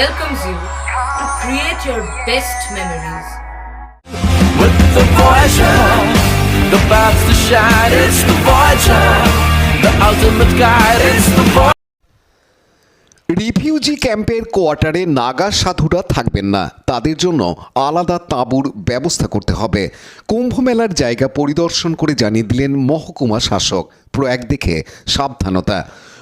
welcomes you to create your best memories. with the Voyager. The paths to shine, it's the Voyager. The ultimate guide, it's the Voyager. Refugee ক্যাম্পের কোয়ার্টারে নাগা সাধুরা থাকবেন না তাদের জন্য আলাদা তাঁবুর ব্যবস্থা করতে হবে কুম্ভ মেলার জায়গা পরিদর্শন করে জানিয়ে দিলেন মহকুমা শাসক প্রয়াগ দেখে সাবধানতা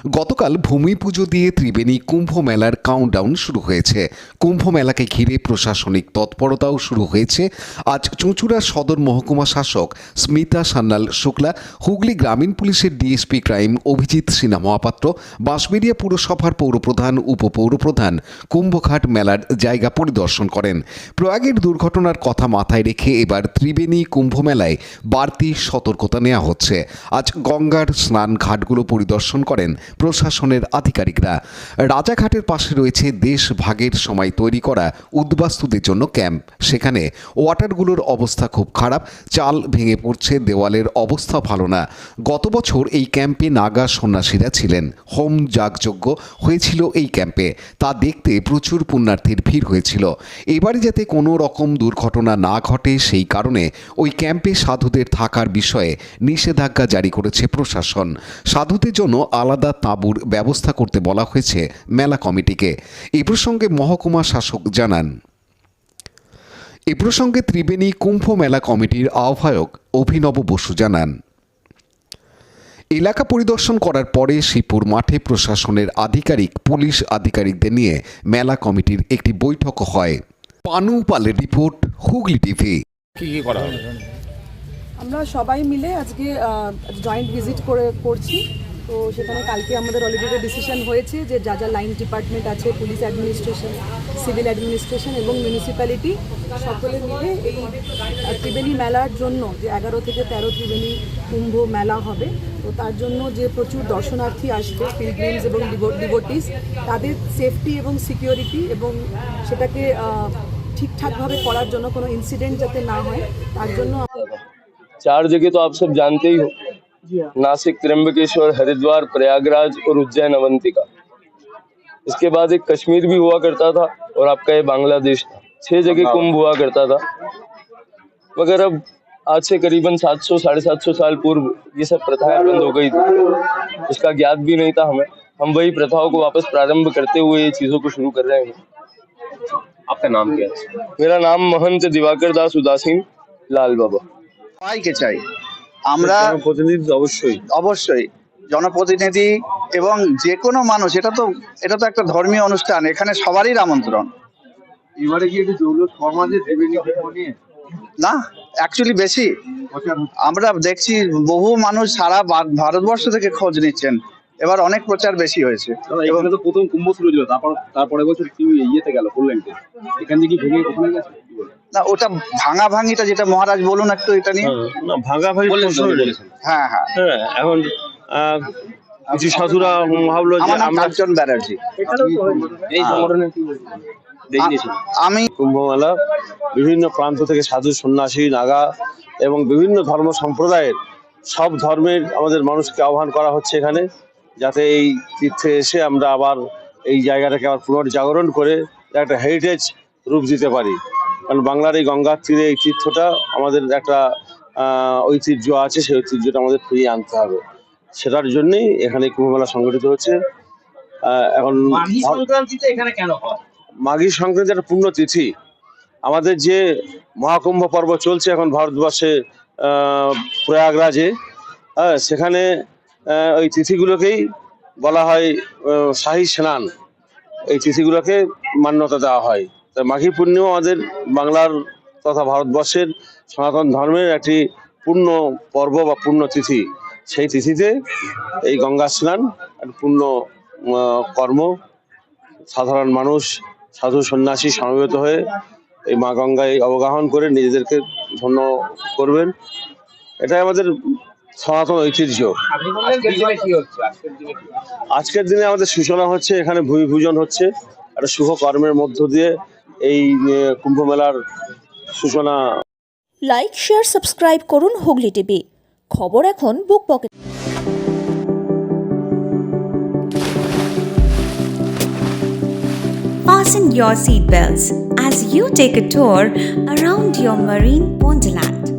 গতকাল ভূমি পুজো দিয়ে ত্রিবেণী কুম্ভ মেলার কাউন্টডাউন শুরু হয়েছে। কুম্ভ মেলাকে ঘিরে প্রশাসনিক তৎপরতাও শুরু হয়েছে। আজ চুঁচুড়া সদর মহকুমা শাসক স্মিতা সান্যাল শুক্লা, হুগলি গ্রামীণ পুলিশের ডিএসপি ক্রাইম অভিজিৎ সিনহা মহাপাত্র, বাঁশবেড়িয়া পুরসভার পৌরপ্রধান, উপপৌরপ্রধান কুম্ভঘাট মেলার জায়গা পরিদর্শন করেন। প্রয়াগের দুর্ঘটনার কথা মাথায় রেখে এবার ত্রিবেণী কুম্ভ মেলায় বাড়তি সতর্কতা নেওয়া হচ্ছে। আজ গঙ্গার স্নান ঘাটগুলো পরিদর্শন করেন প্রশাসনের আধিকারিকরা। রাজাঘাটের পাশে রয়েছে দেশ ভাগের সময় তৈরি করা উদ্বাস্তুদের জন্য ক্যাম্প। সেখানে ওয়াটারগুলোর অবস্থা খুব খারাপ, চাল ভেঙে পড়ছে, দেওয়ালের অবস্থা ভালো না। গত বছর এই ক্যাম্পে নাগা সন্ন্যাসীরা ছিলেন। হোম যাগযজ্ঞ হয়েছিল এই ক্যাম্পে, তা দেখতে প্রচুর পুণ্যার্থীর ভিড় হয়েছিল। এবারে যাতে কোনো রকম দুর্ঘটনা না ঘটে সেই কারণে ওই ক্যাম্পে সাধুদের থাকার বিষয়ে নিষেধাজ্ঞা জারি করেছে প্রশাসন। সাধুদের জন্য আলাদা তাঁবুর ব্যবস্থা করতে বলা হয়েছে মেলা কমিটিকে। এ প্রসঙ্গে মহকুমা শাসক জানান। এ প্রসঙ্গে ত্রিবেণী কুম্ভ মেলা কমিটির আহ্বায়ক অভিনব বসু জানান। এলাকা পরিদর্শন করার পরে শিবপুর মাঠে প্রশাসনের আধিকারিক পুলিশ আধিকারিকদের নিয়ে মেলা কমিটির একটি বৈঠক হয়। পানু পালের রিপোর্ট হুগলি টিভি। কি কি করা আমরা সবাই মিলে আজকে জয়েন্ট ভিজিট করে করছি। তো সেখানে কালকে আমাদের অলরেডি ডিসিশন হয়েছে যে যা যা লাইন ডিপার্টমেন্ট আছে পুলিশ অ্যাডমিনিস্ট্রেশন সিভিল অ্যাডমিনিস্ট্রেশন এবং মিউনিসিপ্যালিটি সকলে মিলে এই আহ, ত্রিবেণী মেলার জন্য যে এগারো থেকে তেরো ত্রিবেণী কুম্ভ মেলা হবে তো তার জন্য যে প্রচুর দর্শনার্থী আসবে পিলগ্রিমস এবং ডিভোটিস তাদের সেফটি এবং সিকিউরিটি এবং সেটাকে আহ, ঠিকঠাকভাবে করার জন্য কোনো ইনসিডেন্ট যাতে না হয় তার জন্য चार जगह तो आप सब जानते ही हो हाँ। नासिक त्र्यंबकेश्वर हरिद्वार प्रयागराज और उज्जैन अवंतिका। इसके बाद एक कश्मीर भी हुआ करता था और आपका ये बांग्लादेश था। छह जगह हाँ। कुंभ हुआ करता था। मगर अब आज से करीबन 700 साढ़े सात सौ साल पूर्व ये सब प्रथाएँ बंद हो गई थी। उसका ज्ञात भी नहीं था हमें। हम वही प्रथाओं को वापस प्रारंभ करते हुए ये चीज़ों को शुरू कर रहे हैं। आपका नाम क्या है? मेरा नाम महंत दिवाकर दास उदासीन लाल बाबा। के चाहिए। আমরা প্রতিনিধি অবশ্যই। অবশ্যই। জনপ্রতিনিধি এবং যে কোনো মানুষ এটা তো এটা তো একটা ধর্মীয় অনুষ্ঠান এখানে সবারই আমন্ত্রণ। এবারে কি একটু জৌলুস কম আছে নিয়ে না অ্যাকচুয়ালি বেশি। আমরা দেখছি বহু মানুষ সারা ভারতবর্ষ থেকে খোঁজ নিচ্ছেন। এবার অনেক প্রচার বেশি হয়েছে। এখানে তো প্রথম কুম্ভ শুরু হয়েছিল তারপর তারপরে বছর কি ইয়েতে গেল বললেন এখান থেকে কি ভেঙে ওখানে গেছে? না ওটা ভাঙা ভাঙিটা যেটা মহারাজ বলুন একটু এটা নিয়ে। না ভাঙা ভাঙি। হ্যাঁ হ্যাঁ। হ্যাঁ এখন আহ, কিছু সাধুরা ভাবলো যে নাম আমরা কাঞ্চন ব্যানার্জি। এই সংগঠনের আমি কুম্ভমেলা বিভিন্ন প্রান্ত থেকে সাধু সন্ন্যাসী নাগা এবং বিভিন্ন ধর্ম সম্প্রদায়ের সব ধর্মের আমাদের মানুষকে আহ্বান করা হচ্ছে এখানে যাতে এই তীর্থে এসে আমরা আবার এই জায়গাটাকে আবার পুনর্জাগরণ করে একটা হেরিটেজ রূপ দিতে পারি। কারণ বাংলার এই গঙ্গার তীরে এই তীর্থটা আমাদের একটা আহ, ঐতিহ্য আছে সেই ঐতিহ্যটা আমাদের ফিরিয়ে আনতে হবে। সেটার জন্যই এখানে কুম্ভ মেলা সংগঠিত হচ্ছে। এখন সংক্রান্তিতে এখানে কেন হয়? মাঘী সংক্রান্তি একটা পূর্ণ তিথি। আমাদের যে মহাকুম্ভ পর্ব চলছে এখন ভারতবর্ষে প্রয়াগরাজে হ্যাঁ সেখানে ওই তিথিগুলোকেই বলা হয় শাহী স্নান। এই তিথিগুলোকে মান্যতা দেওয়া হয়। মাঘী পূর্ণিমা আমাদের বাংলার তথা ভারতবর্ষের সনাতন ধর্মের একটি পূর্ণ পর্ব বা পূর্ণ তিথি। সেই তিথিতে এই গঙ্গা স্নান পূর্ণ কর্ম। সাধারণ মানুষ, সাধু সন্ন্যাসী সমবেত হয়ে এই মা গঙ্গায় অবগাহন করে নিজেদেরকে ধন্য করবেন। এটাই আমাদের সনাতন ঐতিহ্য। আজকের দিনে আমাদের সূচনা হচ্ছে এখানে ভূমি পূজন হচ্ছে। একটা শুভ কর্মের মধ্য দিয়ে এই কুম্ভমেলার কুম্ভ মেলার সূচনা লাইক শেয়ার সাবস্ক্রাইব করুন হুগলি টিভি খবর এখন বুক pocket fasten your seatbelts as you take a tour around your marine wonderland.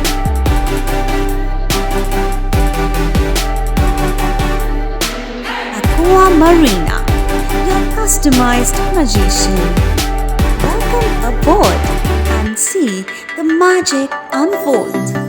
Marina, your customized magician. Welcome aboard and see the magic unfold.